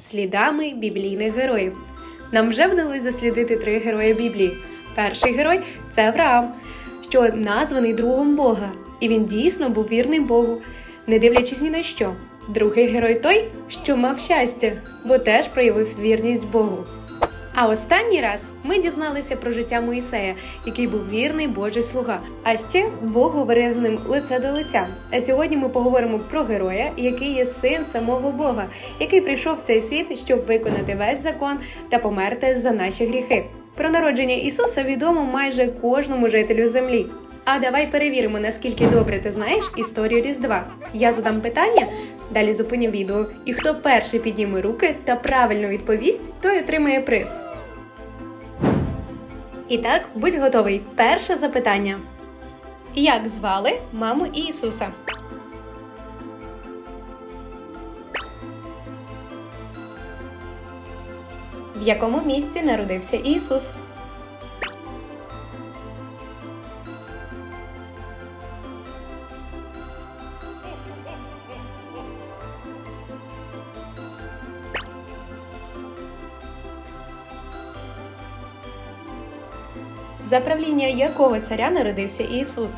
слідами біблійних героїв. Нам вже вдалося дослідити три герої Біблії. Перший герой це Авраам, що названий другом Бога, і він дійсно був вірним Богу, не дивлячись ні на що. Другий герой той, що мав щастя, бо теж проявив вірність Богу. А останній раз ми дізналися про життя Моїсея, який був вірний Божий слуга. А ще Бог говорив з ним лице до лиця. А сьогодні ми поговоримо про героя, який є син самого Бога, який прийшов в цей світ, щоб виконати весь закон та померти за наші гріхи. Про народження Ісуса відомо майже кожному жителю землі. А давай перевіримо, наскільки добре ти знаєш історію Різдва. Я задам питання, далі зупиню відео, і хто перший підніме руки та правильно відповість, той отримає приз. І так, будь готовий. Перше запитання. Як звали маму Ісуса? В якому місці народився Ісус? За правління якого царя народився Ісус?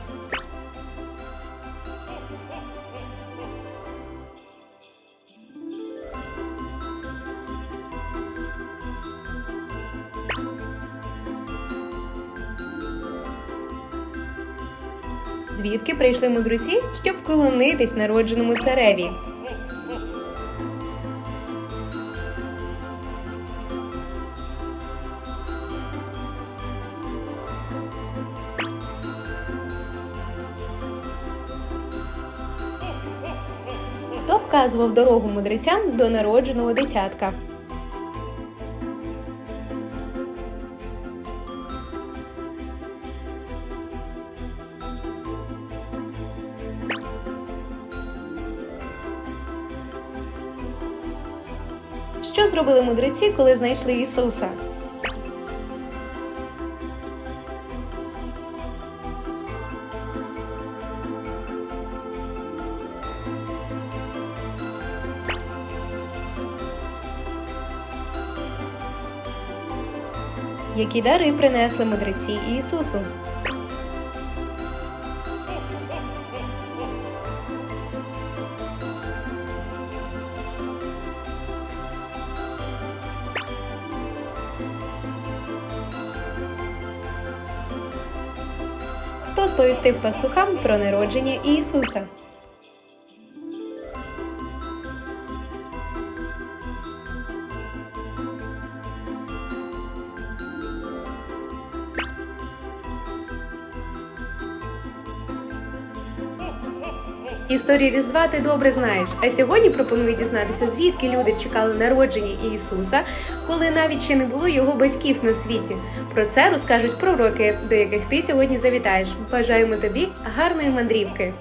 Звідки прийшли мудреці, щоб вклонитись народженому цареві? Хто вказував дорогу мудрецям до народженого дитятка? Що зробили мудреці, коли знайшли Ісуса? Які дари принесли мудреці Ісусу? Хто сповістив пастухам про народження Ісуса? Історію Різдва ти добре знаєш. А сьогодні пропоную дізнатися, звідки люди чекали народження Ісуса, коли навіть ще не було його батьків на світі. Про це розкажуть пророки, до яких ти сьогодні завітаєш. Бажаємо тобі гарної мандрівки.